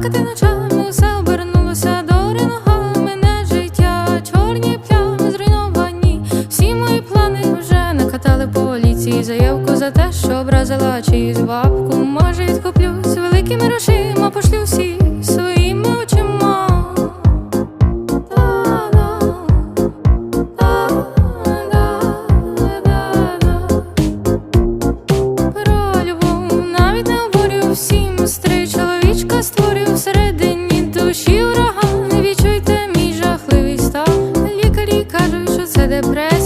плакати ночами, все обернулося до ринога мене життя, чорні плями зруйновані. Всі мої плани вже накатали поліції. Заявку за те, що образила чиюсь бабку може відкупити. депресія.